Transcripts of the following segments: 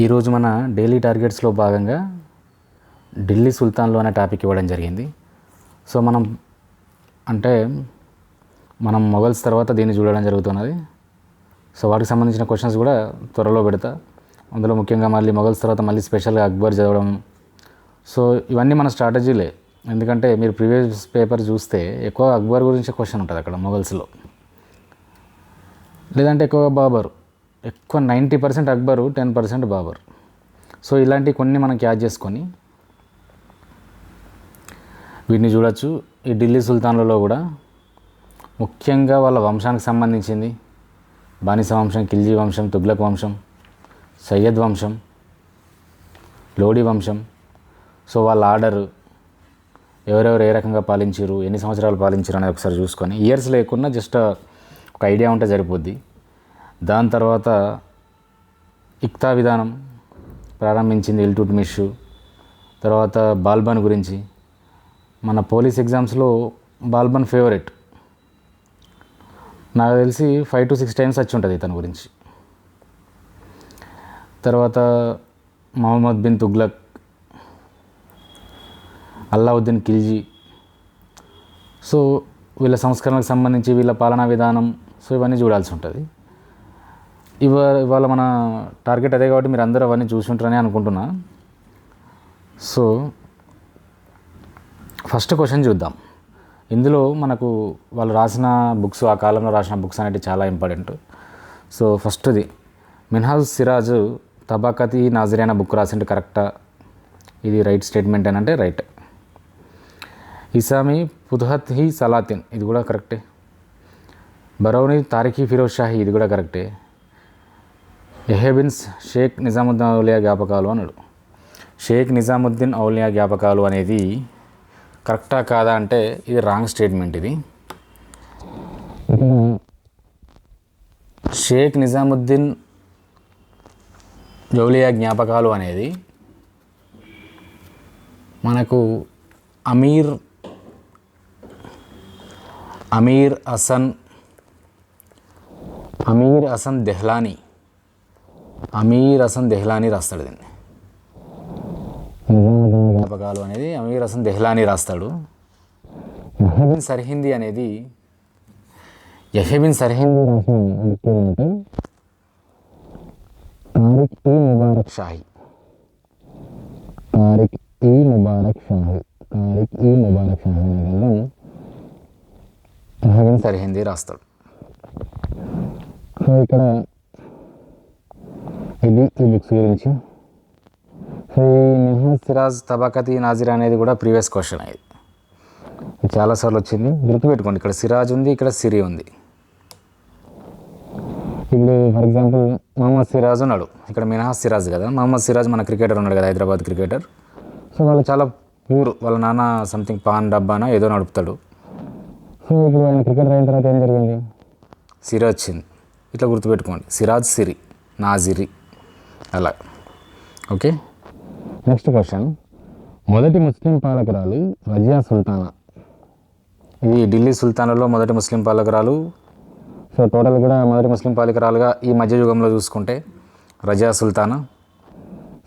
ఈరోజు మన డైలీ టార్గెట్స్లో భాగంగా ఢిల్లీ సుల్తాన్లో అనే టాపిక్ ఇవ్వడం జరిగింది. సో మనం అంటే మనం మొఘల్స్ తర్వాత దీన్ని చూడడం జరుగుతున్నది. సో వాటికి సంబంధించిన క్వశ్చన్స్ కూడా త్వరలో పెడతా. అందులో ముఖ్యంగా మళ్ళీ మొఘల్స్ తర్వాత మళ్ళీ స్పెషల్గా అక్బర్ చదవడం. సో ఇవన్నీ మన స్ట్రాటజీలే. ఎందుకంటే మీరు ప్రీవియస్ పేపర్ చూస్తే ఎక్కువ అక్బర్ గురించి క్వశ్చన్ ఉంటుంది అక్కడ మొఘల్స్లో. లేదంటే ఎక్కువగా బాబర్. ఎక్కువ ninety percent Akbar ten percent Babur. So ఇలాంటి కొన్ని మనం క్యాచ్ చేసుకొని వీటిని చూడొచ్చు. ఈ ఢిల్లీ సుల్తాన్లలో కూడా ముఖ్యంగా వాళ్ళ వంశానికి సంబంధించింది బానిస వంశం ఖిల్జీ వంశం తుగ్లక్ వంశం సయ్యద్ వంశం లోడి వంశం. సో వాళ్ళ ఆర్డర్ ఎవరెవరు ఏ రకంగా పాలించారు ఎన్ని సంవత్సరాలు పాలించారు అనేది ఒకసారి చూసుకొని ఇయర్స్ లేకున్నా జస్ట్ ఒక ఐడియా ఉంటే సరిపోద్ది. దాని తర్వాత ఇక్తా విధానం ప్రారంభించింది ఇల్టుట్మిష్ తర్వాత బాల్బన్ గురించి. మన పోలీస్ ఎగ్జామ్స్లో బాల్బన్ ఫేవరెట్. నాకు తెలిసి ఫైవ్ టు సిక్స్ టైమ్స్ వచ్చి ఉంటుంది ఇతని గురించి. తర్వాత మహమ్మద్ బిన్ తుగ్లక్ అల్లావుద్దీన్ ఖిల్జీ. సో వీళ్ళ సంస్కరణకు సంబంధించి వీళ్ళ పాలనా విధానం సో ఇవన్నీ చూడాల్సి ఉంటుంది. ఇవాళ ఇవాళ మన టార్గెట్ అదే కాబట్టి మీరు అందరూ అవన్నీ చూసుంటారని అనుకుంటున్నా. సో ఫస్ట్ క్వశ్చన్ చూద్దాం. ఇందులో మనకు వాళ్ళు రాసిన బుక్స్ ఆ కాలంలో రాసిన బుక్స్ అనేవి చాలా ఇంపార్టెంట్. సో ఫస్ట్ది మిన్హాజ్ సిరాజ్ తబాకతి నాజరీ అనే బుక్ రాసింటే కరెక్టా? ఇది రైట్ స్టేట్మెంట్ అని అంటే రైట్. ఇసామి పుదహత్ హి సలాతిన్ ఇది కూడా కరెక్టే. బరౌని తారిఖీ ఫిరోజ్ షాహి ఇది కూడా కరెక్టే. ఎహెబిన్స్ షేక్ నిజాముద్దీన్ ఔలియా జ్ఞాపకాలు అన్నాడు. షేక్ నిజాముద్దీన్ ఔలియా జ్ఞాపకాలు అనేది కరెక్టా కాదా అంటే ఇది రాంగ్ స్టేట్మెంట్ ఇది. షేక్ నిజాముద్దీన్ జౌలియా జ్ఞాపకాలు అనేది మనకు అమీర్ అమీర్ హసన్ అమీర్ హసన్ దెహ్లానీ అమీర్ హసన్ దెహ్లానీ రాస్తాడు దీన్ని. జ్ఞాపకాలు అనేది అమీర్ హసన్ దెహ్లానీ రాస్తాడు. యహబిన్ సర్హిందీ అనేది యహబిన్ సర్హిందీ తారిక్ ఈ ముబారక్ షాహీ. తారిక్ ఈ ముబారక్ షాహి. తారిక్ ఈ ముబారక్ షాహి అనే యహబిన్ సర్హిందీ రాస్తాడు. సో ఇక్కడ ఇది ఈ బుక్స్ గురించి. ఈ మెహమ్మద్ సిరాజ్ తబాకతి నాజిర్ అనేది కూడా ప్రీవియస్ క్వశ్చన్ ఇది. చాలాసార్లు వచ్చింది. గుర్తుపెట్టుకోండి ఇక్కడ సిరాజ్ ఉంది ఇక్కడ సిరి ఉంది. ఇప్పుడు ఫర్ ఎగ్జాంపుల్ మహమ్మద్ సిరాజ్ ఉన్నాడు. ఇక్కడ మినహాజ్ సిరాజ్ కదా. మహమ్మద్ సిరాజ్ మన క్రికెటర్ ఉన్నాడు కదా హైదరాబాద్ క్రికెటర్. సో వాళ్ళు చాలా పూర్ వాళ్ళ నాన్న సంథింగ్ పాన్ డబ్బానా ఏదో నడుపుతాడు. సో ఇప్పుడు ఆయన క్రికెటర్ అయిన తర్వాత ఏం జరిగింది? సిరి వచ్చింది. ఇట్లా గుర్తుపెట్టుకోండి సిరాజ్ సిరి నాజిరి. అలా. ఓకే? నెక్స్ట్ క్వశ్చన్ మొదటి ముస్లిం పాలకురాలు రజియా సుల్తానా. ఇది ఢిల్లీ సుల్తానాలో మొదటి ముస్లిం పాలకురాలు. సో టోటల్ కూడా మొదటి ముస్లిం పాలకురాలుగా ఈ మధ్య యుగంలో చూసుకుంటే రజియా సుల్తానా.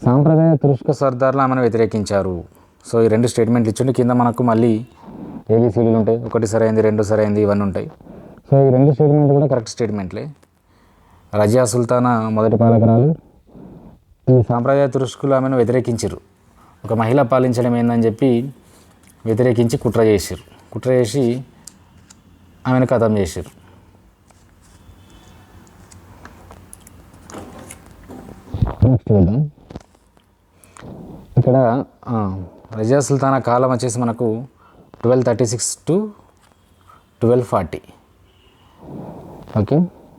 సాంప్రదాయ తురుష్క సర్దార్లు ఆమెను వ్యతిరేకించారు. సో ఈ రెండు స్టేట్మెంట్లు ఇచ్చిండి కింద మనకు మళ్ళీ ఏబిసిడీలు ఉంటాయి. ఒకటి సరైంది రెండు సరైంది ఇవన్నీ ఉంటాయి. సో ఈ రెండు స్టేట్మెంట్లు కూడా కరెక్ట్ స్టేట్మెంట్లే రజియా సుల్తానా మొదటి పాలకురాలు. ఈ సాంప్రదాయ తురుష్కులు ఆమెను వ్యతిరేకించారు ఒక మహిళ పాలించడం ఏందని చెప్పి వ్యతిరేకించి కుట్ర చేసారు కుట్ర చేసి ఆమెను కథం చూద్దాం. ఇక్కడ ఆ, రజియా సుల్తానా కాలం వచ్చేసి మనకు twelve thirty six to twelve forty. Okay.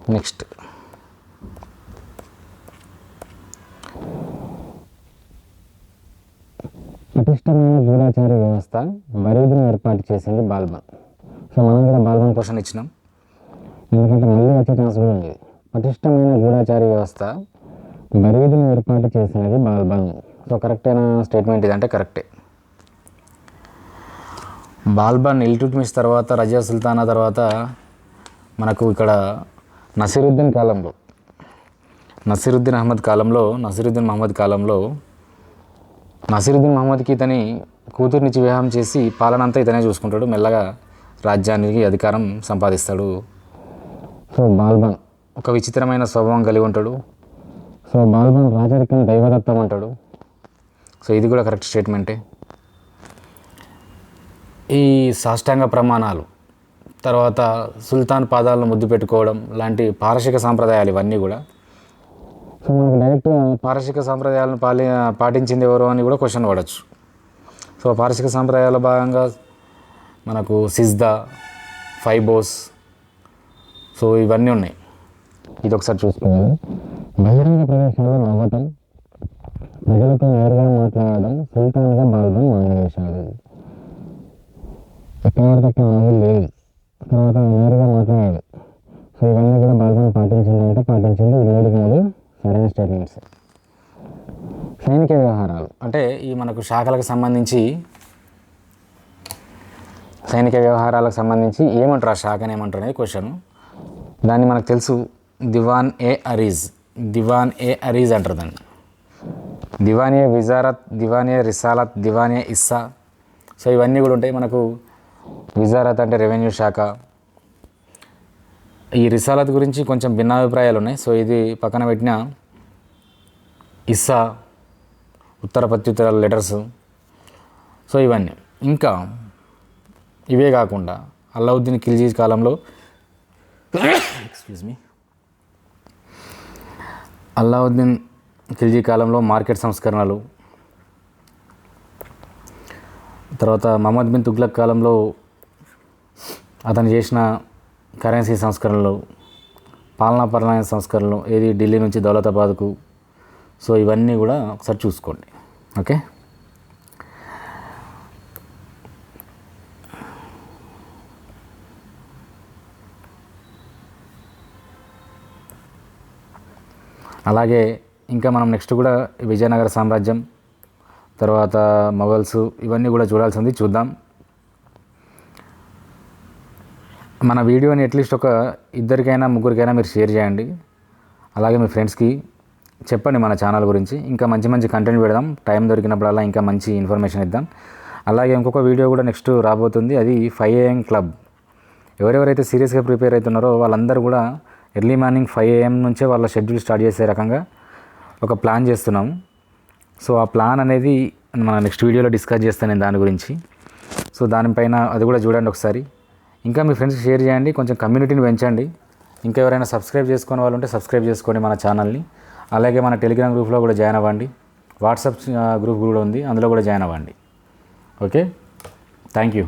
Next. పటిష్టమైన గూఢాచార వ్యవస్థ బరీదును ఏర్పాటు చేసింది బాల్బన్. సో మనం కూడా బాల్బన్ క్వశ్చన్ ఇచ్చినాం. ఎందుకంటే మళ్ళీ వచ్చే ఛాన్స్ కూడా ఉంది. పటిష్టమైన గూఢాచార వ్యవస్థ బరీదును ఏర్పాటు చేసినది బాల్బన్. సో కరెక్ట్ అయిన స్టేట్మెంట్ ఇదంటే కరెక్టే. బాల్బన్ ఇల్టుట్మిస్ తర్వాత రజా సుల్తానా తర్వాత మనకు ఇక్కడ నసీరుద్దీన్ కాలంలో నసీరుద్దీన్ అహ్మద్ కాలంలో నసీరుద్దీన్ మహమ్మద్ కాలంలో నసీరుద్దీన్ మహమ్మద్కి ఇతని కూతుర్నిచ్చి వివాహం చేసి పాలన అంతా ఇతనే చూసుకుంటాడు. మెల్లగా రాజ్యానికి అధికారం సంపాదిస్తాడు. సో బాల్బన్. ఒక విచిత్రమైన స్వభావం కలిగి ఉంటాడు. సో బాల్బన్ రాజరికం దైవదత్తం అంటాడు. సో ఇది కూడా కరెక్ట్ స్టేట్మెంటే. ఈ సాష్టాంగ ప్రమాణాలు తర్వాత సుల్తాన్ పాదాలను ముద్దు పెట్టుకోవడం లాంటి పారసిక సాంప్రదాయాలు ఇవన్నీ కూడా సో మనకు డైరెక్ట్ పారసిక సాంప్రదాయాలను పాలి పాటించింది ఎవరు అని కూడా క్వశ్చన్ పడవచ్చు సో పారసిక సాంప్రదాయాల భాగంగా మనకు సిజ్దా ఫైబోస్ సో ఇవన్నీ ఉన్నాయి. ఇది ఒకసారి చూసుకోవాలి బహిరంగ ప్రదేశంలో నవ్వటం ప్రజలతో నేరుగా మాట్లాడడం సుల్తాన్గా బాల్బన్ మానేశాడు ఎక్కడ వరకు అక్కడ లేదు. తర్వాత నేరుగా మాట్లాడాడు మనకు శాఖలకు సంబంధించి సైనిక వ్యవహారాలకు సంబంధించి ఏమంటారు ఆ శాఖని ఏమంటారు అనేది క్వశ్చన్ దాన్ని మనకు తెలుసు దివాన్ ఏ అరీజ్. దివాన్ ఏ అరీజ్ అంటారు దాన్ని. దివాన్ ఏ విజారత్ దివాన్ ఏ రిసాలత్ దివాన్ ఏ ఇస్సా. సో ఇవన్నీ కూడా ఉంటాయి మనకు. విజారత్ అంటే రెవెన్యూ శాఖ. ఈ రిసాలత్ గురించి కొంచెం భిన్నాభిప్రాయాలు ఉన్నాయి. సో ఇది పక్కన పెట్టిన ఇస్సా. ఉత్తర ప్రత్యుత్తరాల లెటర్స్. సో ఇవన్నీ. ఇంకా ఇవే కాకుండా అల్లావుద్దీన్ ఖిల్జీ కాలంలో ఎక్స్క్యూజ్ మీ అల్లావుద్దీన్ ఖిల్జీ కాలంలో మార్కెట్ సంస్కరణలు. తర్వాత మహమ్మద్ బిన్ తుగ్లక్ కాలంలో అతను చేసిన కరెన్సీ సంస్కరణలు పాలనా పరమైన సంస్కరణలు ఏది ఢిల్లీ నుంచి దౌలతాబాద్కు సో ఇవన్నీ కూడా ఒకసారి చూసుకోండి. ఓకే? అలాగే ఇంకా మనం నెక్స్ట్ కూడా విజయనగర సామ్రాజ్యం తర్వాత మొఘల్స్ ఇవన్నీ కూడా చూడాల్సింది చూద్దాం. మన వీడియోని అట్లీస్ట్ ఒక ఇద్దరికైనా ముగ్గురికైనా మీరు షేర్ చేయండి. అలాగే మీ ఫ్రెండ్స్కి చెప్పండి మన ఛానల్ గురించి. ఇంకా మంచి మంచి కంటెంట్ పెడదాం. టైం దొరికినప్పుడల్లా ఇంకా మంచి ఇన్ఫర్మేషన్ ఇద్దాం. అలాగే ఇంకొక వీడియో కూడా నెక్స్ట్ రాబోతుంది. అది ఫైవ్ ఏఎం క్లబ్ ఎవరెవరైతే సీరియస్గా ప్రిపేర్ అవుతున్నారో వాళ్ళందరూ కూడా ఎర్లీ మార్నింగ్ ఫైవ్ ఏఎం నుంచే వాళ్ళ షెడ్యూల్ స్టార్ట్ చేసే రకంగా ఒక ప్లాన్ చేస్తున్నాం. సో ఆ ప్లాన్ అనేది మన నెక్స్ట్ వీడియోలో డిస్కస్ చేస్తాను నేను దాని గురించి. సో దానిపైన అది కూడా చూడండి ఒకసారి. ఇంకా మీ ఫ్రెండ్స్కి షేర్ చేయండి. కొంచెం కమ్యూనిటీని పెంచండి. ఇంకా ఎవరైనా సబ్స్క్రైబ్ చేసుకునే వాళ్ళు ఉంటే సబ్స్క్రైబ్ చేసుకోండి మన ఛానల్ని అలాగే మన టెలిగ్రామ్ గ్రూప్లో కూడా జాయిన్ అవ్వండి. వాట్సాప్ గ్రూప్ కూడా ఉంది. అందులో కూడా జాయిన్ అవ్వండి. ఓకే? Thank you.